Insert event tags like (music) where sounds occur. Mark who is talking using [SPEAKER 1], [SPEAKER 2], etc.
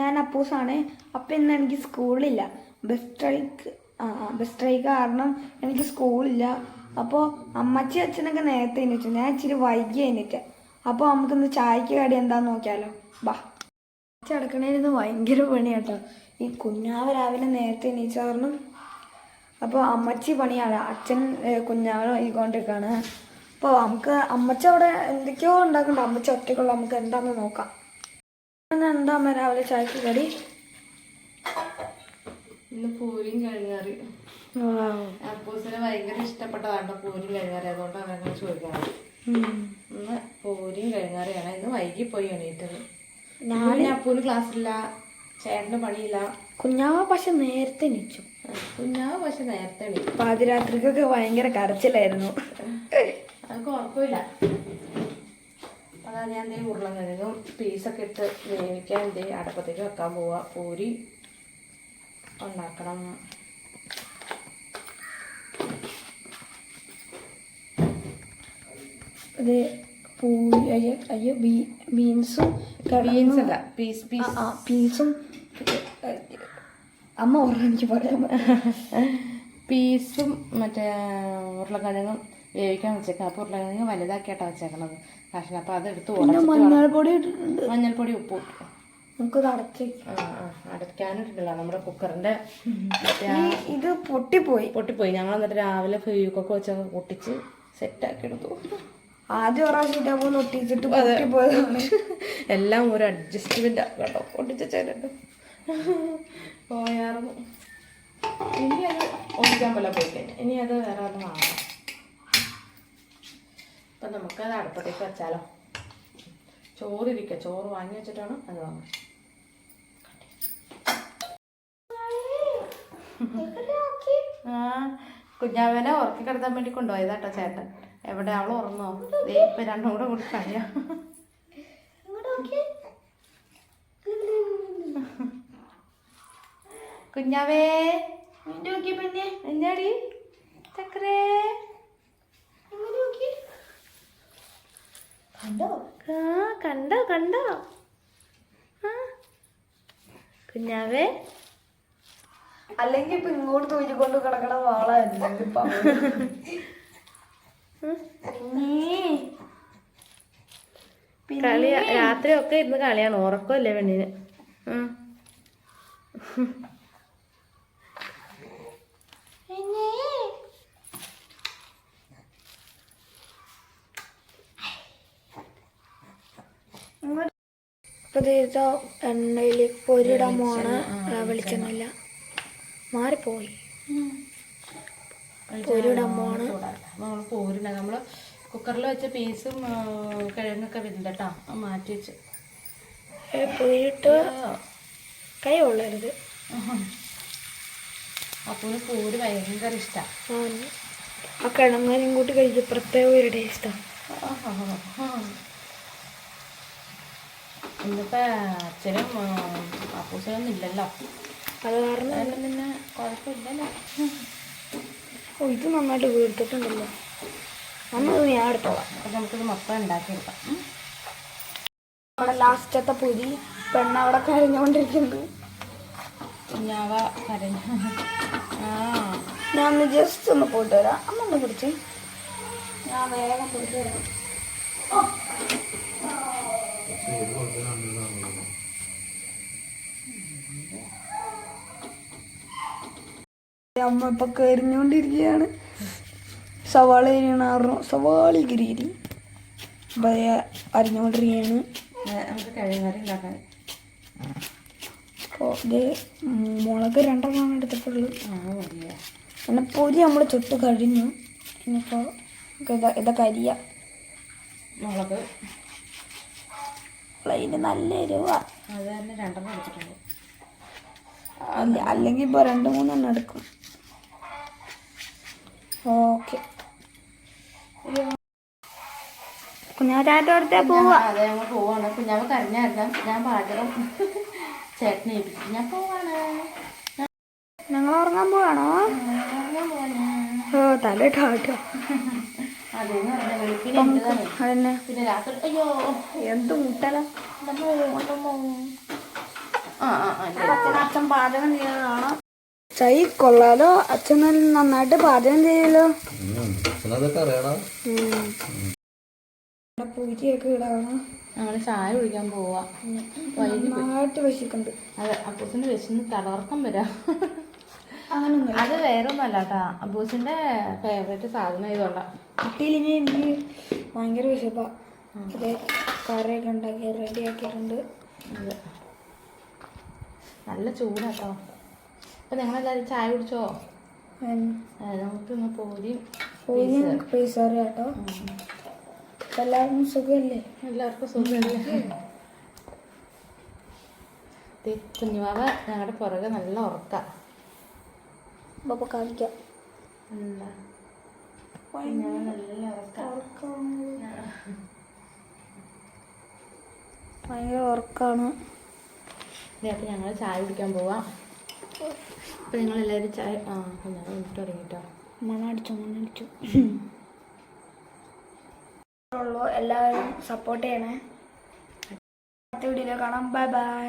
[SPEAKER 1] ഞാൻ അപ്പൂസാണ്. അപ്പം ഇന്ന് എനിക്ക് സ്കൂളില്ല. ബസ് സ്ട്രൈക്ക് ബസ് സ്ട്രൈക്ക് കാരണം എനിക്ക് സ്കൂളില്ല. അപ്പോൾ അമ്മച്ചി അച്ഛനൊക്കെ നേരത്തെ എണീറ്റു ഞാൻ ഇച്ചിരി വൈകി എണീറ്റ്. അപ്പോൾ നമുക്കിന്ന് ചായക്ക് കടി എന്താന്ന് നോക്കിയാലോ? ബാ. അടക്കണേന്ന് ഭയങ്കര പണി കേട്ടോ ഈ കുഞ്ഞാവ് രാവിലെ നേരത്തെ എണീച്ച കാരണം അപ്പോൾ അമ്മച്ചി പണിയാണ്. അച്ഛൻ കുഞ്ഞാവ് വൈകൊണ്ടിരിക്കുകയാണ് അപ്പോൾ നമുക്ക് അമ്മച്ച അവിടെ എന്തൊക്കെയോ ഉണ്ടാക്കണ്ട അമ്മച്ച ഒറ്റയ്ക്കുള്ള നമുക്ക് എന്താണെന്ന് നോക്കാം. എന്താ അമ്മ രാവിലെ ചായക്ക് കടി?
[SPEAKER 2] ഇന്ന് പൂരിയും കിഴങ്ങറി അപ്പൂസിന് ഭയങ്കര ഇഷ്ടപ്പെട്ടതാണ് പൂരിയും കിഴങ്ങറി അതുകൊണ്ടാണ് അങ്ങനെ ചോദിക്കാറ് ഇന്ന് പൂരിയും കിഴങ്ങറിയാണ് ഇന്ന് വൈകി പോയി എണീറ്റത് ഞാൻ അപ്പൂന് ക്ലാസ്സില്ല. ചേട്ടന് പണിയില്ല.
[SPEAKER 1] കുഞ്ഞാവ പക്ഷെ നേരത്തെ എണീച്ചു.
[SPEAKER 2] കുഞ്ഞാവ് പക്ഷെ നേരത്തെ എണീച്ചു
[SPEAKER 1] പാതിരാത്രിക്കൊക്കെ ഭയങ്കര കരച്ചിലായിരുന്നു.
[SPEAKER 2] അതൊക്കെ ഉറപ്പില്ല ഞാൻ ഈ ഉരുളക്കിഴങ്ങും പീസൊക്കെ ഇട്ട് വേവിക്കാൻ ദേ അടപ്പത്തേക്ക് വെക്കാൻ പോവുക പൂരി ഉണ്ടാക്കണം.
[SPEAKER 1] ഇത് പൂരി അയ്യോ അയ്യോ ബീ ബീൻസും
[SPEAKER 2] ബീൻസ് അല്ല പീസ് പീസ്
[SPEAKER 1] ആ പീസും അമ്മ ഓർമ്മ എനിക്ക് പറയാം (laughs)
[SPEAKER 2] പീസും മറ്റേ ഉരുളക്കിഴങ്ങും വേവിക്കാൻ വെച്ചേക്കാം അപ്പോൾ ഉരുളക്കിഴങ്ങ് വലുതാക്കിയിട്ടാണ് വെച്ചേക്കണത്. കഷ്ണം അപ്പോൾ അത് ഉടച്ചിട്ട്
[SPEAKER 1] മഞ്ഞൾപ്പൊടി ഇട്ടിട്ടുണ്ട്.
[SPEAKER 2] മഞ്ഞൾപ്പൊടി ഉപ്പ്.
[SPEAKER 1] നമുക്കത്
[SPEAKER 2] ആ അടയ്ക്കാനിട്ടിട്ടില്ല നമ്മുടെ
[SPEAKER 1] ഈ- ഇത് പൊട്ടിപ്പോയി.
[SPEAKER 2] പൊട്ടിപ്പോയി. ഞങ്ങൾ എന്നിട്ട് രാവിലെ ഫ്യൂക്കൊക്കെ വെച്ച് പൊട്ടിച്ച് സെറ്റാക്കി എടുത്തു
[SPEAKER 1] ആദ്യം പ്രാവശ്യം ഒട്ടിച്ചിട്ട് പൊട്ടിപ്പോയതാണ്.
[SPEAKER 2] എല്ലാം ഒരു അഡ്ജസ്റ്റ്മെന്റ് കേട്ടോ പൊട്ടിച്ച ചേരട്ടോ പോയാർന്നു. ഇനി അത് ഒട്ടിക്കാൻ പോലെ പോയി കഴിഞ്ഞാൽ ഇനി അത് വേറെ ഒന്ന് വാങ്ങാം അപ്പം നമുക്കത് അടുപ്പത്തേക്ക് വെച്ചാലോ. ചോറിരിക്കുക ചോറ് വാങ്ങി വെച്ചിട്ടാണ് അത് വാങ്ങാം ആ കുഞ്ഞാവനെ ഉറക്കി കിടത്താൻ വേണ്ടി കൊണ്ടുപോയതാട്ടോ ചേട്ടൻ. എവിടെ അവൾ ഉറങ്ങോ ഇപ്പൊ രണ്ടും കൂടെ കൂടി കളിയാ. കുഞ്ഞാവേ.
[SPEAKER 1] പിന്നെ
[SPEAKER 2] എന്നാടി ചക്കരേ
[SPEAKER 1] കണ്ടോ?
[SPEAKER 2] ആ കണ്ടോ കണ്ടോ? ആ. കുഞ്ഞാവേ.
[SPEAKER 1] അല്ലെങ്കിൽ ഇപ്പൊ ഇങ്ങോട്ട് തൂരിക്കൊണ്ട് കിടക്കണ വാളായിരുന്നു ഇതിപ്പോ
[SPEAKER 2] കളി രാത്രി ഒക്കെ ഇരുന്ന് കളിയാണ് ഉറക്കമില്ലേ പെണ്ണിന്. ഉം.
[SPEAKER 1] അപ്പൊ ഇത് എണ്ണയിൽ പൊരിടാൻ പോവാണ് വെളിച്ചെണ്ണയില്ല മാറിപ്പോയി. പൊരിടാൻ പോവാണ്
[SPEAKER 2] നമ്മൾ കുക്കറിൽ വെച്ച പീസും കിഴങ്ങൊക്കെ വരുന്നുണ്ട് കേട്ടോ മാറ്റി വെച്ച്.
[SPEAKER 1] പൊരിയിട്ട് കൈ കൊള്ളരുത്.
[SPEAKER 2] അപ്പോൾ പൂര് ഭയങ്കര ഇഷ്ടമാണ്.
[SPEAKER 1] ആ കിഴങ്ങനും കൂട്ടി കഴിച്ച് പ്രത്യേക ഒരു ടേസ്റ്റാണ്
[SPEAKER 2] ഇന്നിപ്പോ അച്ഛനും അപ്പൂസനൊന്നും ഇല്ലല്ലോ
[SPEAKER 1] അത് കാരണം
[SPEAKER 2] അതുകൊണ്ട് പിന്നെ കുഴപ്പമില്ലല്ലോ.
[SPEAKER 1] ഓ ഇത് നന്നായിട്ട് വീർത്തിട്ടുണ്ടല്ലോ അന്നത് ഞാൻ എടുത്തോളാം.
[SPEAKER 2] അപ്പൊ നമുക്കിത് മൊത്തം ഉണ്ടാക്കിയെടുക്കാം.
[SPEAKER 1] അവിടെ ലാസ്റ്റത്തെ പൊരി പെണ്ണ അവിടെ കരഞ്ഞുകൊണ്ടിരിക്കുന്നുണ്ട്
[SPEAKER 2] ഞാവ കരഞ്ഞ.
[SPEAKER 1] ഞാൻ ഒന്ന് ജസ്റ്റ് ഒന്ന് പോയിട്ട് വരാം. അമ്മ ഒന്ന് പിടിച്ച്. ഞാൻ വേഗം പോയിട്ട് വരാം. അമ്മ ഇപ്പൊ കരിഞ്ഞോണ്ടിരിക്കയാണ്. സവാള എരിയണാറും സവാള കിരികിരി അപ്പൊ ഇത് മുളക് രണ്ടെണ്ണമാണ് എടുത്തിട്ടുള്ളൂ പിന്നെ പൊരി നമ്മൾ ചുട്ട് കഴിഞ്ഞു. ഇനിയിപ്പോൾ ഇതാ ഇതൊക്കെ അരിയ.
[SPEAKER 2] മുളക്.
[SPEAKER 1] അതിന് നല്ല എരിവ
[SPEAKER 2] അത് തന്നെ രണ്ടെണ്ണം എടുത്തിട്ടുണ്ട്.
[SPEAKER 1] അല്ല അല്ലെങ്കിൽ ഇപ്പോൾ രണ്ട് മൂന്നെണ്ണം എടുക്കും. ഓക്കെ കുഞ്ഞാറ്റാറ്റ അടുത്തേ പോവാ.
[SPEAKER 2] അതെ ഞങ്ങൾ പോവാണ്. കുഞ്ഞാവ് കരഞ്ഞായിരുന്നു. ഞാൻ പാചകം (laughs) ചേട്ടനെ ഏൽപ്പിച്ചു. ഞാൻ പോവാണ്.
[SPEAKER 1] ഞങ്ങൾ ഉറങ്ങാൻ പോവാണോ? ഓ
[SPEAKER 2] തലേട്ടോ കേട്ടോ (laughs)
[SPEAKER 1] അതന്നെ
[SPEAKER 2] പിന്നെ രാത്രി അയ്യോ.
[SPEAKER 1] എന്ത് മുട്ടല?
[SPEAKER 2] നമ്മ ആ ആ ആ ഇല്ല.
[SPEAKER 1] അച്ഛൻ പാചകം ചൈ കൊള്ളാലോ. അച്ഛൻ നല്ല നന്നായിട്ട് പാചകം ചെയ്യലോ പൂജയൊക്കെ ഇടാണ്
[SPEAKER 2] ഞങ്ങൾ ചായ കുടിക്കാൻ പോവാ.
[SPEAKER 1] നന്നായിട്ട് വിശക്കുന്നുണ്ട്.
[SPEAKER 2] അതെ അപ്പൂസിന് വിശന്ന് തലവർക്കം വരാം.
[SPEAKER 1] അങ്ങനൊന്നും
[SPEAKER 2] അത് വേറെ ഒന്നല്ല കേട്ടാ അബൂസിന്റെ ഫേവറേറ്റ് സാധനം ഇതുകൊണ്ടാണ്
[SPEAKER 1] കുട്ടിയിലിനി എനിക്ക് ഭയങ്കര വിശപ്പാ. ഇത് കറിയൊക്കെ ഉണ്ടാക്കി റെഡി ആക്കിയിട്ടുണ്ട്.
[SPEAKER 2] നല്ല ചൂടാട്ടോ. അപ്പൊ നിങ്ങളെല്ലാവരും ചായ കുടിച്ചോ? നമുക്ക് ഇന്ന് പോരി
[SPEAKER 1] പൂരിയും പൈസ കേട്ടോ എല്ലാവർക്കും സുഖമല്ലേ?
[SPEAKER 2] എല്ലാവർക്കും സുഖമല്ലേ? കുഞ്ഞുമാവ ഞങ്ങളുടെ പുറകെ നല്ല ഉറക്ക.
[SPEAKER 1] അപ്പോൾ കാണിക്കാം. ഭയങ്കര ഉറക്കാണ്.
[SPEAKER 2] അപ്പം ഞങ്ങൾ ചായ കുടിക്കാൻ പോവാം. അപ്പം നിങ്ങൾ എല്ലാവരും ചായ ആ കുഞ്ഞാവ വിട്ടു തുടങ്ങിട്ടോ
[SPEAKER 1] മണടിച്ചു മണടിച്ചു ഉള്ളൂ എല്ലാവരും സപ്പോർട്ട് ചെയ്യണേ. അടുത്ത വീഡിയോയിൽ കാണാം. Bye bye